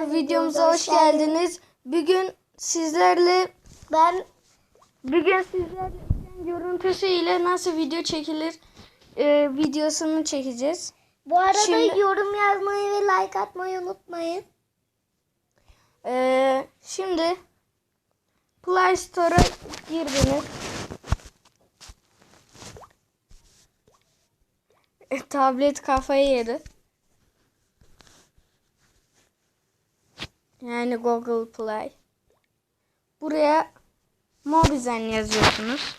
Videomuza hoş geldiniz. Bugün sizlerle Ben bugün sizlerle görüntüsü ile nasıl video çekilir e, videosunu çekeceğiz. bu arada Şimdi- yorum yazmayı ve like atmayı unutmayın. E, şimdi Play Store'a girdiniz. E, tablet kafayı yedi. Yani Google Play. Buraya Mobizen yazıyorsunuz.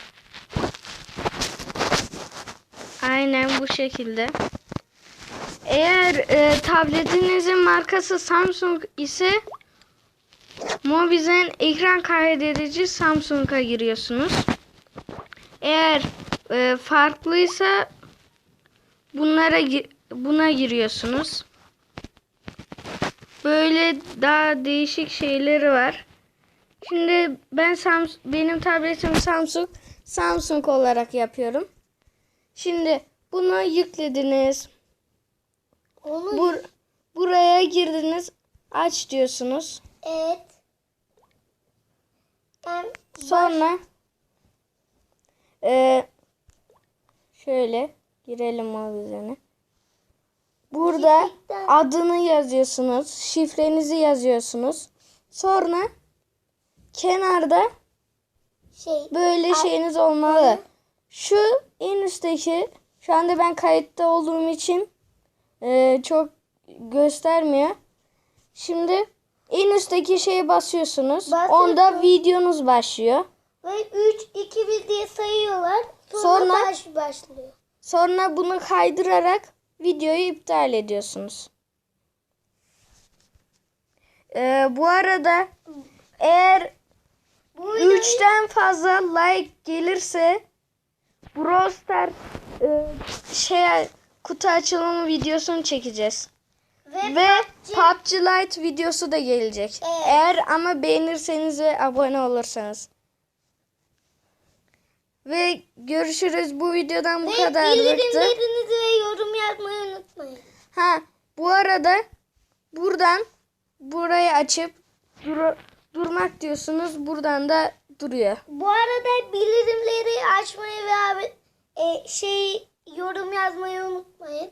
Aynen bu şekilde. Eğer e, tabletinizin markası Samsung ise Mobizen ekran kaydedici Samsung'a giriyorsunuz. Eğer e, farklıysa bunlara buna giriyorsunuz. Böyle daha değişik şeyleri var. Şimdi ben Samsung, benim tabletim Samsung Samsung olarak yapıyorum. Şimdi bunu yüklediniz. Onu Bur buraya girdiniz. Aç diyorsunuz. evet. Ben Sonra eee, şöyle girelim mavizene. Burada adını yazıyorsunuz. Şifrenizi yazıyorsunuz. Sonra kenarda şey böyle şeyiniz olmalı. Şu en üstteki şu anda ben kayıtta olduğum için eee, çok göstermiyor. Şimdi en üstteki şeye basıyorsunuz. Basıyorsun. Onda videonuz başlıyor. ve 3 2 1 diye sayıyorlar. Sonra, Sonra- baş başlıyor. Sonra bunu kaydırarak videoyu iptal ediyorsunuz. Ee, bu arada eğer Bu videoyu- 3'ten fazla like gelirse Brawl Stars e, şey kutu açılımı videosunu çekeceğiz. ve, Ve PUBG PUBG Lite videosu da gelecek. Evet. Eğer ama beğenirseniz ve abone olursanız. Ve görüşürüz. Bu videodan bu ve kadar bildirimlerinizi ve yorum yazmayı unutmayın. Ha bu arada buradan burayı açıp dur- durmak diyorsunuz. Buradan da duruyor. Bu arada bildirimleri açmayı ve abi, e, şey yorum yazmayı unutmayın.